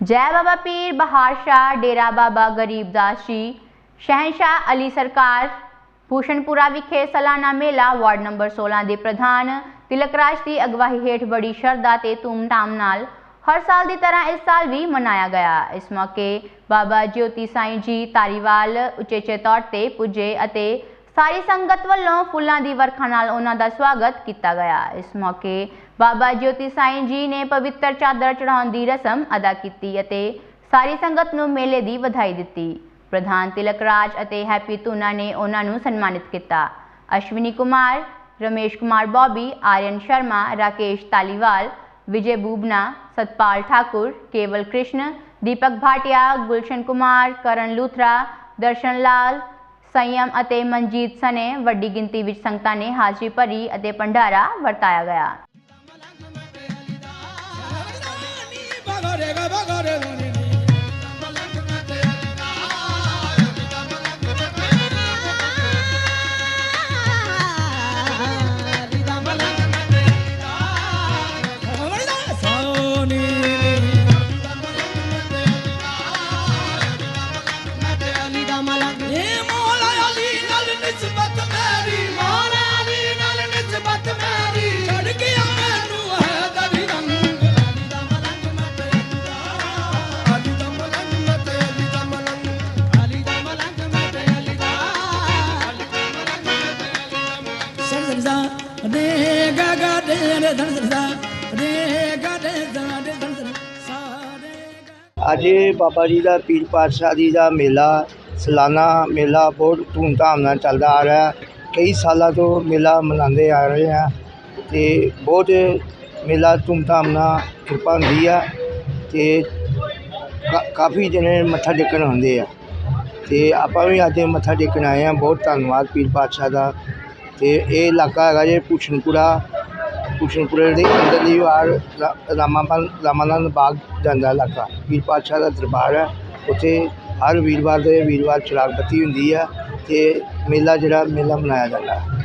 ਜੈ ਬਾਬਾ ਪੀਰ ਬਹਾਰ ਸ਼ਾਹ ਡੇਰਾ ਬਾਬਾ ਗਰੀਬਦਾਸ ਜੀ ਸ਼ਹਿਨशाह ਅਲੀ ਸਰਕਾਰ ਭੂਸ਼ਣਪੁਰਾ ਵਿਖੇ ਸਾਲਾਨਾ ਮੇਲਾ ਵਾਰਡ ਨੰਬਰ 16 ਦੇ ਪ੍ਰਧਾਨ ਤਿਲਕ ਰਾਜ ਦੀ ਅਗਵਾਈ ਹੇਠ ਬੜੀ ਸ਼ਰਧਾ ਤੇ ਧੂਮਧਾਮ ਨਾਲ ਹਰ ਸਾਲ ਦੀ ਤਰ੍ਹਾਂ ਇਸ ਸਾਲ ਵੀ ਮਨਾਇਆ ਗਿਆ ਇਸ ਮੌਕੇ ਬਾਬਾ ਜੋਤੀ ਸਾਈਂ ਜੀ ਤਾਰੀਵਾਲ ਉਚੇਚੇ ਤੌਰ ਤੇ ਪੁੱਜੇ ਅਤੇ ਸਾਰੀ ਸੰਗਤ ਵੱਲੋਂ ਫੁੱਲਾਂ ਦੀ ਵਰਖਾ ਨਾਲ ਉਹਨਾਂ ਦਾ ਸਵਾਗਤ ਕੀਤਾ ਗਿਆ। ਇਸ ਮੌਕੇ ਬਾਬਾ ਜੋਤੀ ਸਾਈਂ ਜੀ ਨੇ ਪਵਿੱਤਰ ਚਾਦਰ ਚੜਾਉਣ ਦੀ ਰਸਮ ਅਦਾ ਕੀਤੀ ਅਤੇ ਸਾਰੀ ਸੰਗਤ ਨੂੰ ਮੇਲੇ ਦੀ ਵਧਾਈ ਦਿੱਤੀ। ਪ੍ਰਧਾਨ ਤਿਲਕ ਰਾਜ ਅਤੇ ਹੈਪੀ ਤੂਨਾ ਨੇ ਉਹਨਾਂ ਨੂੰ ਸਨਮਾਨਿਤ ਕੀਤਾ। ਅਸ਼ਵਨੀ ਕੁਮਾਰ, ਰਮੇਸ਼ ਕੁਮਾਰ ਬੋਬੀ ਆर्यन ਸ਼ਰਮਾ, ਰਾਕੇਸ਼ ਤਾਲੀਵਾਲ, ਵਿਜੇ ਬੂਬਨਾ, ਸਤਪਾਲ ਠਾਕੁਰ, ਕੇਵਲ ਕ੍ਰਿਸ਼ਨ, ਦੀਪਕ ਭਾਟਿਆ, ਗੁਲਸ਼ਨ ਕੁਮਾਰ, ਕਰਨ ਲੂਥਰਾ, ਦਰਸ਼ਨ ਲਾਲ ਸੰਯਮ ਅਤੇ ਮਨਜੀਤ ਸਨੇ ਵੱਡੀ ਗਿਣਤੀ ਵਿੱਚ ਸੰਗਤਾਂ ਨੇ ਹਾਜ਼ਰੀ ਭਰੀ ਅਤੇ ਭੰਡਾਰਾ ਵਰਤਾਇਆ ਗਿਆ ਦਾ ਸਰਜ਼ਾ ਦੇ ਗਾ ਗਾ ਦੇ ਰੇ ਧਨ ਸਰਜ਼ਾ ਦੇ ਗਾ ਦੇ ਧਨ ਅੱਜ ਬਾਬਾ ਜੀ ਦਾ ਪੀਰ ਪਾਤਸ਼ਾਹ ਜੀ ਦਾ ਮੇਲਾ, ਸਲਾਨਾ ਮੇਲਾ ਬਹੁਤ ਧੂਮਧਾਮ ਨਾਲ ਚੱਲਦਾ ਆ ਰਿਹਾ। ਕਈ ਸਾਲਾਂ ਤੋਂ ਮੇਲਾ ਮਨਾਉਂਦੇ ਆ ਰਹੇ ਆ ਤੇ ਬਹੁਤ ਮੇਲਾ ਧੂਮਧਾਮ ਨਾਲ ਕਿਰਪਾ ਹੁੰਦੀ ਆ ਤੇ ਕਾ- ਕਾਫੀ ਜਣੇ ਮੱਥਾ ਟੇਕਣ ਹੁੰਦੇ ਆ। ਤੇ ਆਪਾਂ ਵੀ ਅੱਜ ਮੱਥਾ ਟੇਕਣ ਆਏ ਆ। ਬਹੁਤ ਧੰਨਵਾਦ ਪੀਰ ਪਾਤਸ਼ਾਹ ਦਾ। ਅਤੇ ਇਹ ਇਲਾਕਾ ਹੈਗਾ ਜੇ ਭੂਸ਼ਣਪੁਰਾ, ਭੂਸ਼ਣਪੁਰੇ ਦੇ ਅੰਦਰਲੀ ਵਾਰ ਰਾ- ਰਾਮਾਨੰਦ ਬਾਗ ਜਾਂਦਾ ਇਲਾਕਾ। ਪੀਰ ਪਾਤਸ਼ਾਹ ਦਾ ਦਰਬਾਰ ਹੈ, ਉੱਥੇ ਹਰ ਵੀਰਵਾਰ ਦੇ ਵੀਰਵਾਰ ਚਿਰਾਗ ਬੱਤੀ ਹੁੰਦੀ ਹੈ ਅਤੇ ਮੇਲਾ ਜਿਹੜਾ, ਮੇਲਾ ਮਨਾਇਆ ਜਾਂਦਾ ਹੈ।